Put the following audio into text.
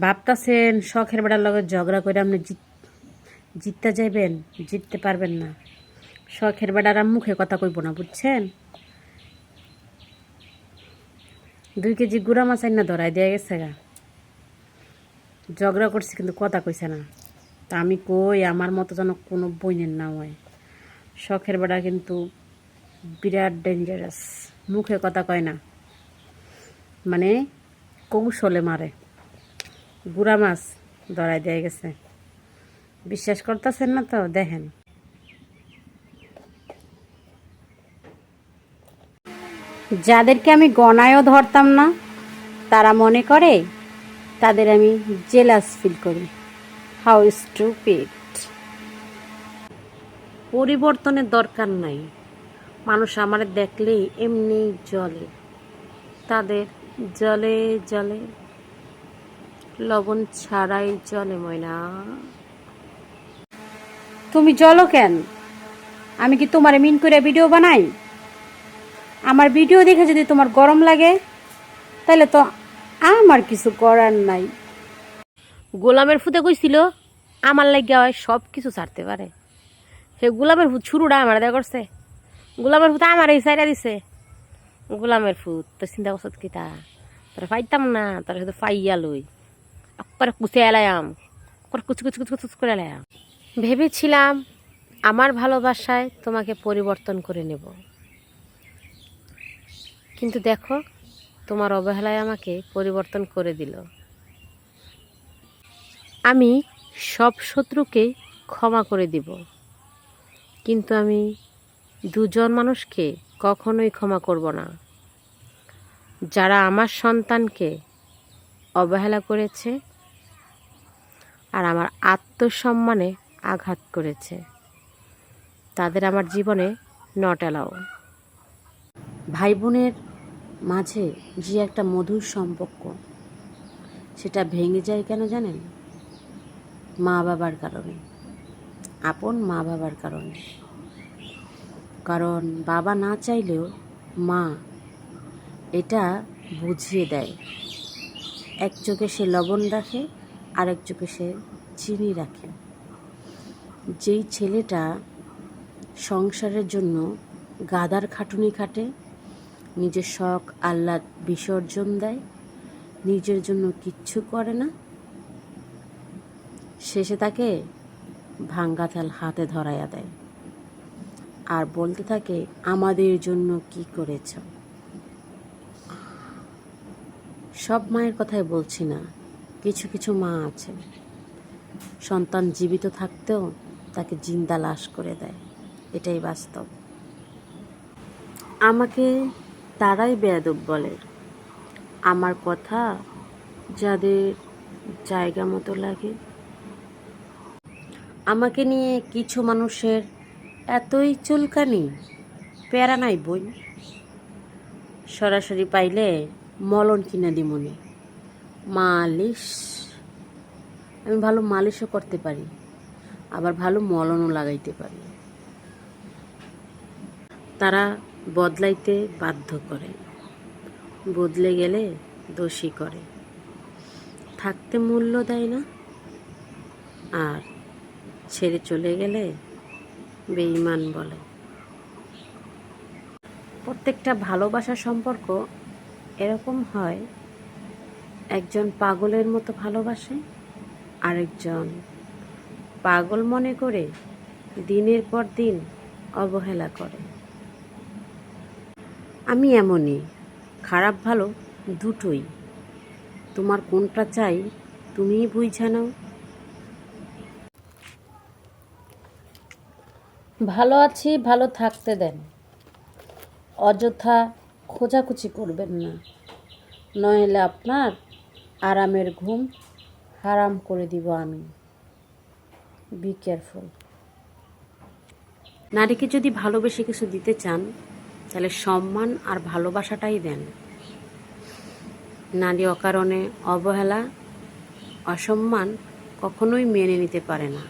ভাবতাছেন, শখের বেড়ার লগে ঝগড়া করে আপনি জিত জিততে যাইবেন? জিততে পারবেন না। শখের বেড়ার আর মুখে কথা কইব না, বুঝছেন? দুই কেজি গুড়া মাছ না ধরাই দেয়া গেছে গা। ঝগড়া করছি কিন্তু কথা কইছে না। তা আমি কই, আমার মতো যেন কোনো বইনের না হয়। শখের বেড়া কিন্তু বিরাট ডেঞ্জারাস মুখে কথা কয় না। মানে কৌশলে মারে। গুড়া মাছ ধরাই দিয়ে গেছে। বিশ্বাস করতেছেন না তো? দেখেন। যাদেরকে আমি গণায়ও ধরতাম না, তারা মনে করে তাদের আমি জেলাস ফিল করি। হাউ স্টুপিড পরিবর্তনের দরকার নাই। মানুষ আমার দেখলেই এমনি জলে তাদের জলে জলে লবণ ছাড়াই জলে ময়না। তুমি জলো কেন? আমি কি তোমার মিন করে ভিডিও বানাই? আমার ভিডিও দেখে যদি তোমার গরম লাগে তাহলে তো আমার কিছু করার নাই। গোলামের ফুতে কইছিল আমার লাগিয়া হয় সব কিছু ছাড়তে পারে। সে গোলামের ফুট শুরুটা আমার দেখা করছে। গোলামের ফুট আমার এই সাইডা দিছে। গোলামের ফুট তো চিন্তা করছত কি তা তোরা পাইতাম না তোরা শুধু পাইয়া লই। করে কুচে এলাম, করে কুচ কুচ কুচ কুচ করে এলাম। ভেবেছিলাম আমার ভালোবাসায় তোমাকে পরিবর্তন করে নেব। কিন্তু দেখো, তোমার অবহেলায় আমাকে পরিবর্তন করে দিল। আমি সব শত্রুকে ক্ষমা করে দিব। কিন্তু আমি দুজন মানুষকে কখনোই ক্ষমা করব না। যারা আমার সন্তানকে অবহেলা করেছে আর আমার আত্মসম্মানে আঘাত করেছে। তাদের আমার জীবনে নট অ্যালাও ভাই বোনের মাঝে যে একটা মধুর সম্পর্ক, সেটা ভেঙে যায় কেন জানেন? মা বাবার কারণে। আপন মা বাবার কারণে। কারণ বাবা না চাইলেও মা এটা বুঝিয়ে দেয়। এক চোখে সে লবণ রাখে আরেক চোখে সে চিনি রাখে। যেই ছেলেটা সংসারের জন্য গাদার খাটুনি খাটে, নিজের শখ, আহ্লাদ, বিসর্জন দেয়, নিজের জন্য কিচ্ছু করে না, শেষে তাকে ভাঙ্গা থাল হাতে ধরাইয়া দেয়। আর বলতে থাকে, আমাদের জন্য কি করেছ? সব মায়ের কথাই বলছি না। কিছু কিছু মা আছে। সন্তান জীবিত থাকতেও তাকে জিন্দা লাশ করে দেয়। এটাই বাস্তব। আমাকে তারাই বেয়াদব বলে। আমার কথা যাদের জায়গা মতো লাগে। আমাকে নিয়ে কিছু মানুষের এতই চুলকানি, প্যারা নাই বই। সরাসরি পাইলে মলন কিনে দিমনি। মালিশ। আমি ভালো মালিশও করতে পারি, আবার ভালো মলনও লাগাইতে পারি। তারা বদলাইতে বাধ্য করে, বদলে গেলে দোষী করে। থাকতে মূল্য দেয় না, আর ছেড়ে চলে গেলে বেঈমান বলে। প্রত্যেকটা ভালোবাসা সম্পর্ক এরকম হয় একজন পাগলের মতো ভালোবাসে, আরেকজন পাগল মনে করে দিনের পর দিন অবহেলা করে। আমি এমনই, খারাপ ভালো দুটোই। তোমার কোনটা চাই তুমিই বুঝে নাও। ভালো আছি, ভালো থাকতে দেন। অযথা খোঁজাখুচি করবেন না। নইলে আপনার আরামের ঘুম হারাম করে দিব আমি। বি কেয়ারফুল নারীকে যদি ভালোবেসে কিছু দিতে চান, তাহলে সম্মান আর ভালোবাসাটাই দেন। নারী অকারণে অবহেলা, অসম্মান কখনোই মেনে নিতে পারে না।